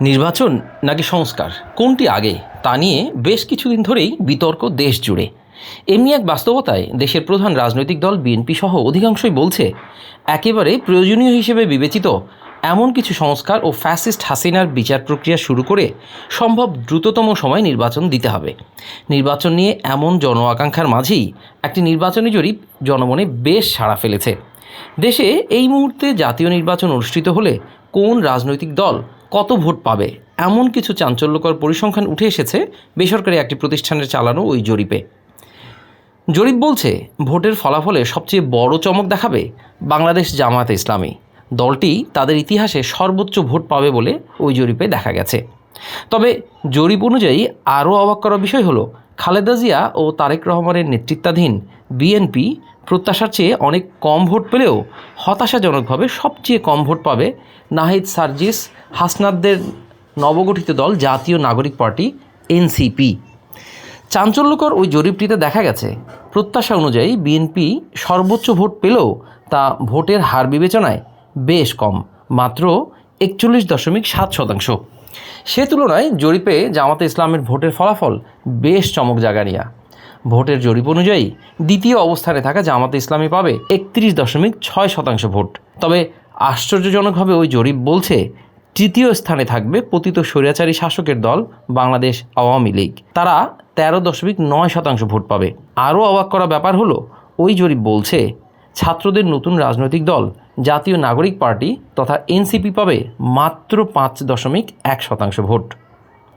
নির্বাচন নাকি সংস্কার? কোনটি আগে? তা নিয়ে বেশ কিছুদিন ধরেই বিতর্ক দেশ জুড়ে এমনি এক বাস্তবতায় দেশের প্রধান রাজনৈতিক দল বিএনপি সহ অধিকাংশই বলছে, একেবারে প্রয়োজনীয় হিসেবে বিবেচিত এমন কিছু সংস্কার ও ফ্যাসিস্ট হাসিনার বিচার প্রক্রিয়া শুরু করে সম্ভব দ্রুততম সময় নির্বাচন দিতে হবে। নির্বাচন নিয়ে এমন জন আকাঙ্ক্ষার মাঝেই একটি নির্বাচনী জরিপ জনমনে বেশ সাড়া ফেলেছে। দেশে এই মুহূর্তে জাতীয় নির্বাচন অনুষ্ঠিত হলে কোন রাজনৈতিক দল কত ভোট পাবে? এমন কিছু চাঞ্চল্যকর পরিসংখ্যান উঠে এসেছে বেসরকারি একটি প্রতিষ্ঠানের চালানো ওই জরিপে। জরিপ বলছে, ভোটের ফলাফলে সবচেয়ে বড় চমক দেখাবে বাংলাদেশ জামায়াতে ইসলামী। দলটি তাদের ইতিহাসে সর্বোচ্চ ভোট পাবে বলে ওই জরিপে দেখা গেছে। তবে জরিপ অনুযায়ী আরও অবাক করা বিষয় হলো, খালেদা জিয়া ও তারেক রহমানের নেতৃত্বাধীন বিএনপি প্রত্যাশার চেয়ে অনেক কম ভোট পেলেও হতাশাজনকভাবে সবচেয়ে কম ভোট পাবে নাহিদ সার্জিস হাসনাদদের নবগঠিত দল জাতীয় নাগরিক পার্টি, এনসিপি। চাঞ্চল্যকর ওই জরিপটিতে দেখা গেছে, প্রত্যাশা অনুযায়ী বিএনপি সর্বোচ্চ ভোট পেলেও তা ভোটের হার বিবেচনায় বেশ কম, মাত্র একচল্লিশ দশমিক সাত শতাংশ। সে তুলনায় জরিপে জামাতে ইসলামের ভোটের ফলাফল বেশ চমক জাগানিয়া। ভোটের জরিপ অনুযায়ী দ্বিতীয় অবস্থানে থাকা জামাতে ইসলামী পাবে একত্রিশ দশমিক ছয় শতাংশ ভোট। তবে আশ্চর্যজনকভাবে ওই জরিপ বলছে, তৃতীয় স্থানে থাকবে পতিত স্বৈরাচারী শাসকের দল বাংলাদেশ আওয়ামী লীগ। তারা তেরো দশমিক নয় শতাংশ ভোট পাবে। আরও অবাক করা ব্যাপার হলো, ওই জরিপ বলছে, ছাত্রদের নতুন রাজনৈতিক দল, জাতীয় নাগরিক পার্টি তথা এনসিপি পাবে মাত্র পাঁচ দশমিক এক শতাংশ ভোট।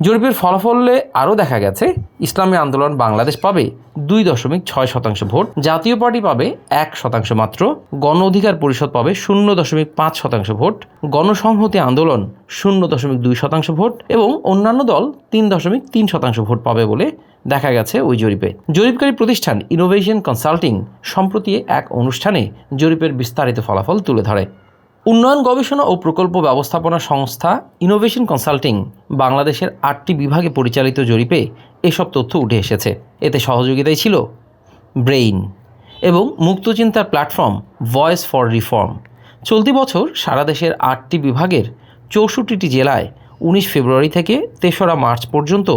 জরিপের ফলাফলে আরও দেখা গেছে, ইসলামী আন্দোলন বাংলাদেশ পাবে দুই দশমিক ছয় শতাংশ ভোট, জাতীয় পার্টি পাবে এক শতাংশ মাত্র, গণ অধিকার পরিষদ পাবে শূন্য দশমিক পাঁচ শতাংশ ভোট, গণসংহতি আন্দোলন শূন্য দশমিক দুই শতাংশ ভোট এবং অন্যান্য দল তিন দশমিক তিন শতাংশ ভোট পাবে বলে দেখা গেছে ওই জরিপে। জরিপকারী প্রতিষ্ঠান ইনোভেশন কনসাল্টিং সম্প্রতি এক অনুষ্ঠানে জরিপের বিস্তারিত ফলাফল তুলে ধরে। উন্নয়ন গবেষণা ও প্রকল্প ব্যবস্থাপনা সংস্থা ইনোভেশন কনসাল্টিং বাংলাদেশের আটটি বিভাগে পরিচালিত জরিপে এসব তথ্য উঠে এসেছে। এতে সহযোগিতায় ছিল ব্রেইন এবং মুক্তচিন্তার প্ল্যাটফর্ম ভয়েস ফর রিফর্ম চলতি বছর সারা দেশের আটটি বিভাগের চৌষট্টিটি জেলায় উনিশ ফেব্রুয়ারি থেকে তেসরা মার্চ পর্যন্ত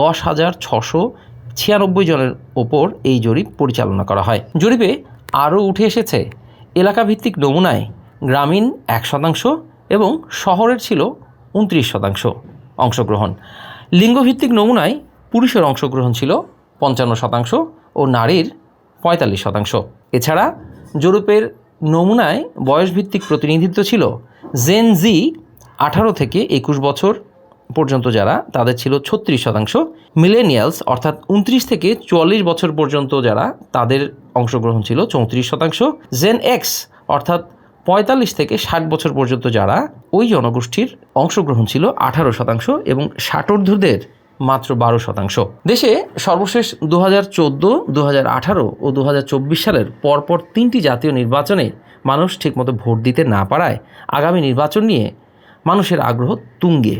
দশ হাজার ছশো ছিয়ানব্বই জনের ওপর এই জরিপ পরিচালনা করা হয়। জরিপে আরও উঠে এসেছে, এলাকাভিত্তিক নমুনায় গ্রামীণ এক শতাংশ এবং শহরের ছিল উনত্রিশ শতাংশ অংশগ্রহণ। লিঙ্গভিত্তিক নমুনায় পুরুষের অংশগ্রহণ ছিল পঞ্চান্ন শতাংশ ও নারীর পঁয়তাল্লিশ শতাংশ। এছাড়া জরিপের নমুনায় বয়সভিত্তিক প্রতিনিধিত্ব ছিল জেন জি আঠারো থেকে একুশ বছর পর্যন্ত যারা, তাদের ছিল ছত্রিশ শতাংশ। মিলেনিয়ালস অর্থাৎ উনত্রিশ থেকে চুয়াল্লিশ বছর পর্যন্ত যারা, তাদের অংশগ্রহণ ছিল চৌত্রিশ শতাংশ। জেন এক্স অর্থাৎ পঁয়তাল্লিশ থেকে ষাট বছর পর্যন্ত যারা ওই জনগোষ্ঠীর অংশগ্রহণ ছিল, আঠারো শতাংশ এবং ষাটোর্ধ্বদের মাত্র বারো শতাংশ। দেশে সর্বশেষ দু হাজার চোদ্দ দু হাজার আঠারো ও দু হাজার চব্বিশ সালের পরপর তিনটি জাতীয় নির্বাচনে মানুষ ঠিকমতো ভোট দিতে না পারায় আগামী নির্বাচন নিয়ে মানুষের আগ্রহ তুঙ্গে।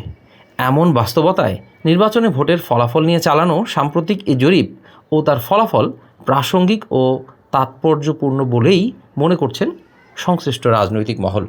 এমন বাস্তবতায় নির্বাচনে ভোটের ফলাফল নিয়ে চালানো সাম্প্রতিক এই জরিপ ও তার ফলাফল প্রাসঙ্গিক ও তাৎপর্যপূর্ণ বলেই মনে করছেন সংশ্লিষ্ট রাজনৈতিক মহল।